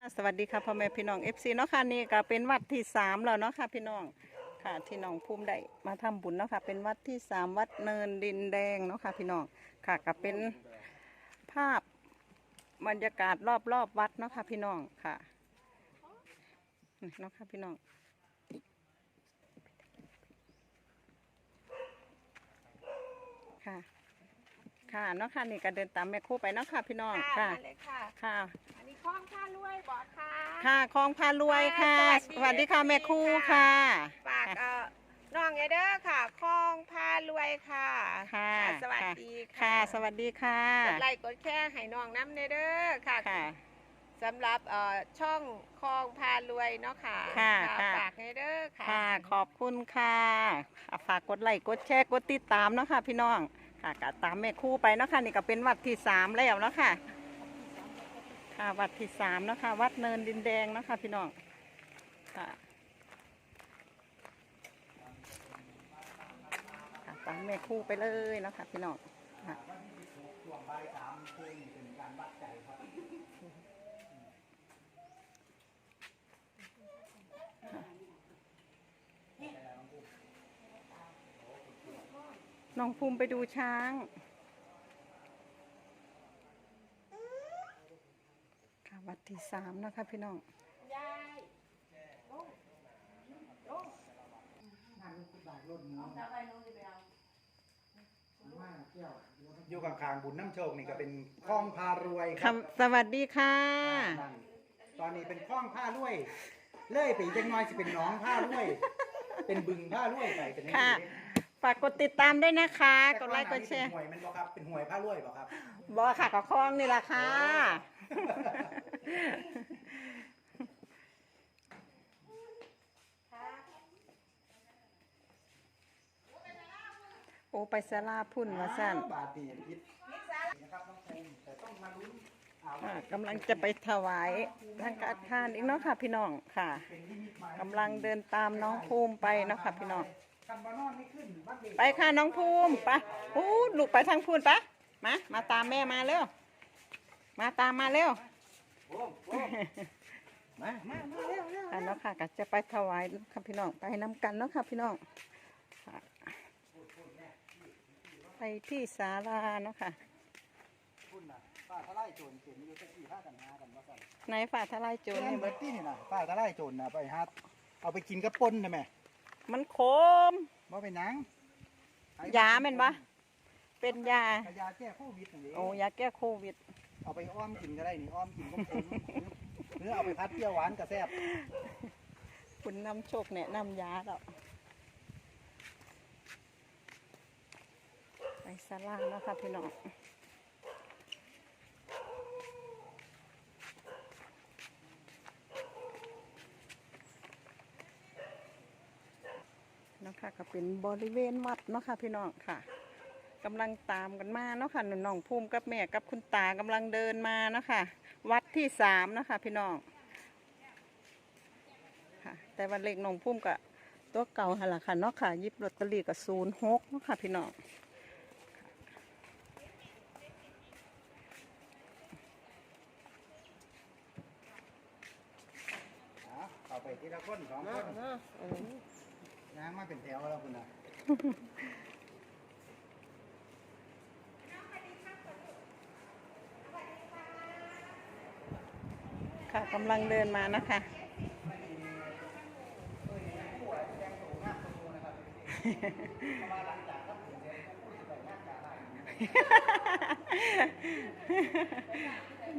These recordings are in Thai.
สวัสดีค่ะพ่อแม่พี่น้อง FC เนาะค่ะนี่ก็เป็นวัดที่สามแล้วเนาะค่ะพี่น้องค่ะที่น้องภูมิได้มาทำบุญเนาะค่ะเป็นวัดที่สามวัดเนินดินแดงเนาะค่ะพี่น้องค่ะก็เป็นภาพบรรยากาศรอบๆวัดเนาะค่ะพี่น้องค่ะเนาะค่ะพี่น้องค่ะ ค่ะเนาะค่ะนี่ก็เดินตามแม่ครู่ไปเนาะค่ะพี่น้องค่ะค่ะมาเลยค่ะ ค่ะ อันนี้คล้องผ้ารวยบอกค่ะ ค่ะคลองพารวยค่ะค่ะ สสวัวัสสดีดีค่ะค่ะ แม่ครูค่ะค่ะ ฝากเอ่อน้องไอเด้อค่ะคล้องผ้ารวยค่ะค่ะ สวัสดีค่ะ สวัสดีค่ะ กดไลค์กดแชร์ให้น้องน้ำเนเด้อค่ะค่ะ สำหรับเอ่อช่องคล้องพารวยเนาะค่ะค่ะค่ะ ฝากให้เด้อค่ะ ค่ะ ขอบคุณค่ะอะ ฝากกดไลค์ กดแชร์ กดติดตามเนาะค่ะพี่น้อง ค่ะกตามแม่คู่ไปเนาะค่ะนี่ก็เป็นวัดที่สามแล้วเนาะค่ะ ค่ะวัดที่สามเนาะค่ะวัดเนินดินแดงเนาะค่ะพี่น้องค่ะตามแม่คู่ไปเลยเนาะค่ะพี่น้องค่ะ น้องภูมิไปดูช้าง ค่ะวัดที่สามนะคะพี่น้องอยู่ข้างๆบุญน้ำโชคนี่ก็เป็นคลองพารวยคค่ะรับสวัสดีค่ะ ตอนนี้เป็นคล้องผ้ารวยเลื่อยไปอีกจังน้อยสิเป็นหน้องผ้ารวย เป็นบึงผ้ารวยไปเป็นอย่างค่ะนี้ ฝากกดติดตามด้วยนะคะ กดไลค์กดแชร์เป็นหวยมันบ่ครับเป็นหวยผ้ารวยบ่ครับบอค่ะกับคลองนี่แหละค่ะ โอ้ไปสลาพุ่นมาสั่นบาทดีพิษนะครับน้องภูมิแต่ต้องมาลุ้นเอาอ่ากำลังจะไปถวายทางการทานอีกเนาะค่ะพี่น้องค่ะเป็นนิมิตหมาย กำลังเดินตามน้องภูมิไปเนาะค่ะพี่น้อง คันบานอนไม่ขึ้นบ้านเด็กไปค่ะน้องภูมิไปอู้ลูกไปทางพูนปะมามาตามแม่มาเร็วมาตามมาเร็วโอ้โหมามามาเร็วเร็วอันเนาะค่ะก็จะไปถวายเนาะค่ะพี่น้องไปน้ำกันเนาะค่ะพี่น้องค่ะไปที่ศาลาเนาะค่ะคุณน่ะป้าทลายโจรเขียนอยู่ตะกี้ผ้ากันหากันว่ากันในฝ่าทลายโจรเจ้านี่เบิร์ตตี้นี่นะป้าทลายโจรนะไปฮัดเอาไปกินกับปนนะแม่ มันโคมบ่ไปหนังยาแม่นปะเป็นยายาแก้โควิดนี่โอ้ยาแก้โควิด เอาไปอ้อมกินก็ได้นี่อ้อมกินก็ขมหรือเอาไปพัดเปรี้ยวหวานก็แซ่บคุณนำโชคแนะนำยาแล้วไปศาลาเนาะค่ะพี่น้อง เนาะ ค่ะก็เป็นบริเวณวัดเนาะค่ะพี่น้องค่ะกำลังตามกันมาเนาะค่ะน้องภูมิกับแม่กับคุณตากำลังเดินมาเนาะค่ะ วัดที่สามเนาะค่ะพี่น้องค่ะ แต่วันเล็กน้องภูมิกับตัวเก่าหนละค่ะเนาะค่ะยิบลอตเตอรี่กับศูนย์หกเนาะค่ะพี่น้องเอาไปทีละคนสองคน ยางมาเป็นแถวแล้วคุณนะค่ะกำลังเดินมานะคะ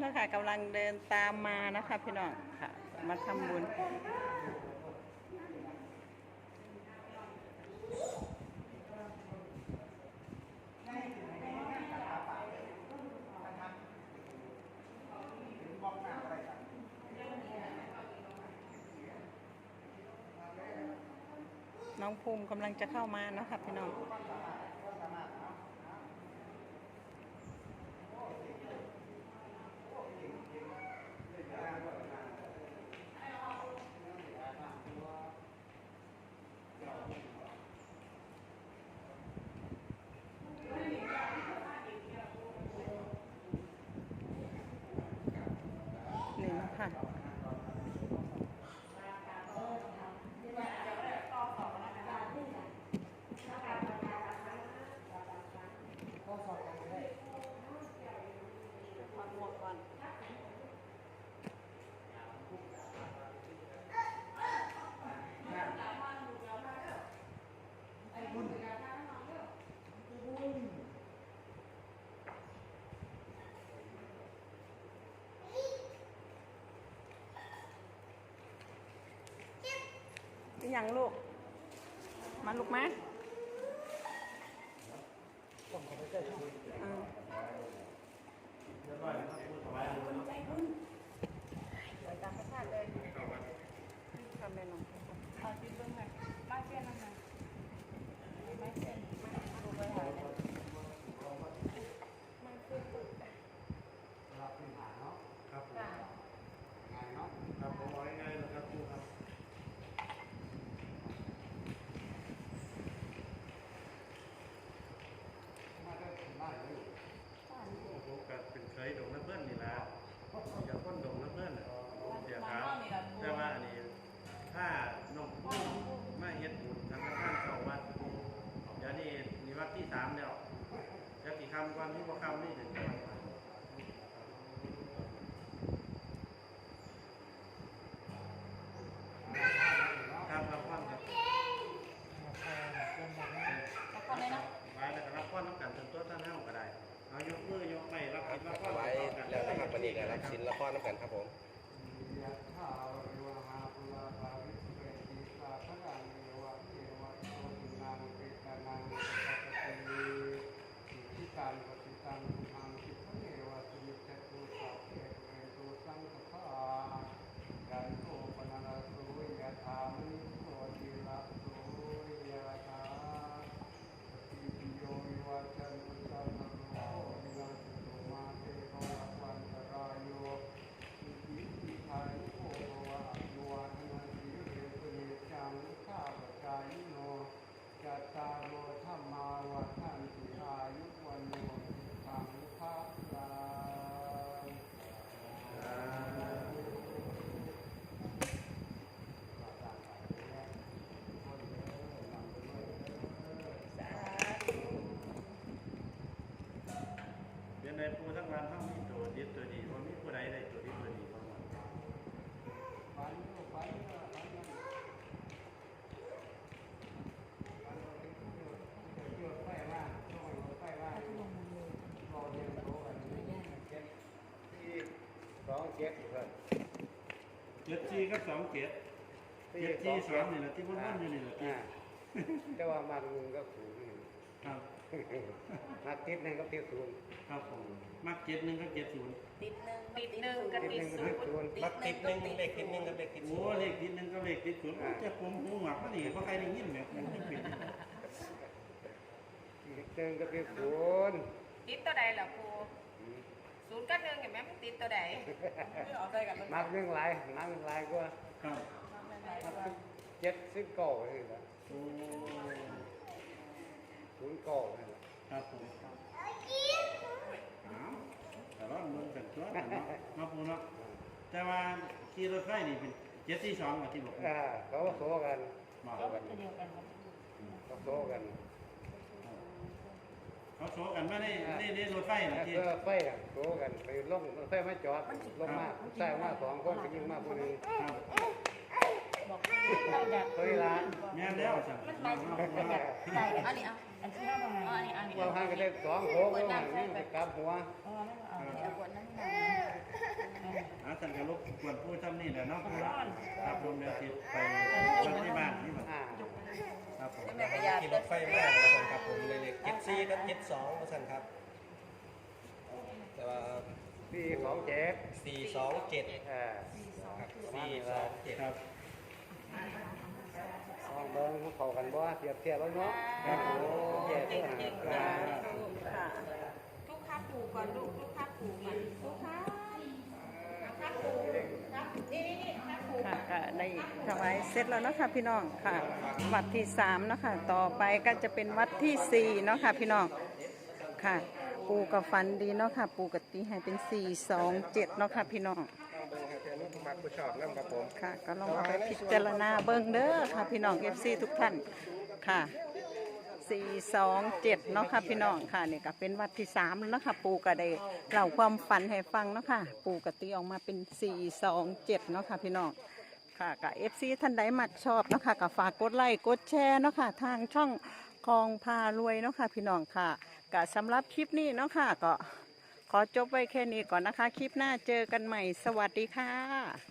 นะคะกำลังเดินตามมานะคะพี่น้องค่ะ มาทำบุญ น้องภูมิกำลังจะเข้ามาเนาะค่ะพี่น้อง อยังลูก มาลูกมาเลยทำแม่น้องเอาจิ้มเบิ้งค่ะไม้เส้นนะคะไม้เส้นดูไปหาเลย ครับผม ค่ะ งานเนาะ ครับผมเอาง่ายๆเลยครับครูครับผมก็เป็นเคยดงน้ำเพื่อนนี่ละอย่าพ้นดงน้ำเพื่อนน่ะเสียครับแต่ว่าอันนี้ถ้าน้องผู้มาเฮ็ดบุญทางท่านเข้าวัดเดี๋ยวนี้นี่วัดที่สามแล้วจะกี่คำก่อนที่บ่คำนี่ถึงจะมาครับรับฟังครับ แล้วก็เลยนะ ไว้แล้วก็รับก้อนน้ำกันจนตัวท่านห้าก็ได้ เอายกมือยกไม่รับผิดรับก้อน ไว้แล้ว นะครับวันนี้ก็รับสินละครน้ำกันครับผม จัตตารโอธรรมาวัฏันติอายุวันโนสังฆาลา เดี๋ยวในผู้ทั้งวันทั้งมีตัวดีตัวดีว่ามีผู้ใดได้ตัวดีตัวดีบ้างวะ ฝันก็ฝันก็ฝันก็ฝันก็เป็นผู้เดียวเกี่ยวไฟว่าต้องเอาไฟว่าเราเรียนรู้กันนี่เจ็ดที่สอง เจ็ดเพื่อนเจ็ดจีกับสองเจ็ดเจ็ดจีสองนี่แหละที่วนๆอยู่นี่แหละที่อ่าแต่ว่ามันหนึ่งก็ศูนย์ครับ มาติดหนึ่งก็ติดศูนย์ครับผมมักเจ็ดหนึ่งก็เจ็ดศูนย์ติดหนึ่งติดหนึ่งกับติดติหดนึ่งก็ศูติดนย์ศูนย์มักติดหนึ่งเลขติดหนึ่งกับเลขติดศูโอ้นย์เลขติดหนึ่งก็เลขติดศูนย์จะผมหูหมักก็นี่เพราะใครได้ยินแบบนี้ไม่เป็นติดหนึ่งก็ติดศูนย์ติดตัวใดเหรอครู ศูนย์กับหนึ่งเห็นไหมมันติดตัวใดเอาใจกันมันมักหนึ่งหลายมักหนึ่งหลายกว่าครับเจ็ดสิบเก้าเลยนะโอ้ศูนย์เก้าเลยนะครับผมอ้าวแต่ว่ามันเป็นตัวกันเนาะมาปูเนาะแต่ว่าขี่รถไฟนี่เป็นเจ็ดที่สองที่บอกอ่าเขาโซกันมาก็ตัวเดียวกันครับเขาโซกันเขา โชว์กันไม่ได้ได้ได้รถไฟนะที่เพื่อไฟอะโซกันไปลงไฟมาจอดลงมาใส่มาสองคนไปยิงมาผู้หนึ่งครับบอกเราอยากเคยร้านแม่นแล้วจ้ะมันไปถึงมันอยากได้อันนี้เอาอันที่เราเอาอันนี้อันนี้ว่าห้างก็ได้สองโขกแล้วนี่ไปกลับหัวเอาอันนั้นเอาอันนี้เอาขวดนั้นมา อาจารย์ก็รบกวนผู้ทำนี่แหละเนาะครับผมเดี๋ยวติดไปที่บ้านนี่แบบอ่าครับผมแม่ก็อยากขี่รถไฟมากนะครับผมเลยเลขเจ็ดสี่กับเจ็ดสองท่านครับแต่ว่าปีของเจ็ดสี่สองเจ็ดอ่าครับสี่สองเจ็ดครับลองเบิ้งเขากันบ่เทียบเทียบแล้วเนาะครับโอ้แย่ตัวหาค่ะทุกข้าปูก่อนลูกทุกข้าปูก่อนทุกข้าข้าปู ครับนี่นี่นี่ข้าปูค่ะก็ได้ถวายเสร็จแล้วเนาะค่ะพี่น้องค่ะ วัดที่สามเนาะค่ะต่อไปก็จะเป็นวัดที่สี่เนาะค่ะพี่น้องค่ะ ปูกับฟันดีเนาะค่ะ ปูกับตีให้เป็นสี่สองเจ็ดเนาะค่ะพี่น้องเบิ้งครับเพื่อนครับผมค่ะ ก็ลองเอาไปพิจารณาเบิ่งเด้อค่ะพี่น้องเอฟซีทุกท่านค่ะ สี่สองเจ็ดเนาะค่ะพี่น้องค่ะนี่ก็เป็นวัดที่สามแล้วค่ะปูก็ได้เล่าความฝันให้ฟังเนาะค่ะปูกตีออกมาเป็นสี่สองเจ็ดเนาะค่ะพี่น้องค่ะกับเอฟซีท่านใดมักชอบเนาะค่ะกับฝากกดไลค์กดแชร์เนาะค่ะทางช่องคลองพารวยเนาะค่ะพี่น้องค่ะกับสำหรับคลิปนี้เนาะค่ะก็ขอจบไว้แค่นี้ก่อนนะคะ คลิปหน้าเจอกันใหม่สวัสดีค่ะ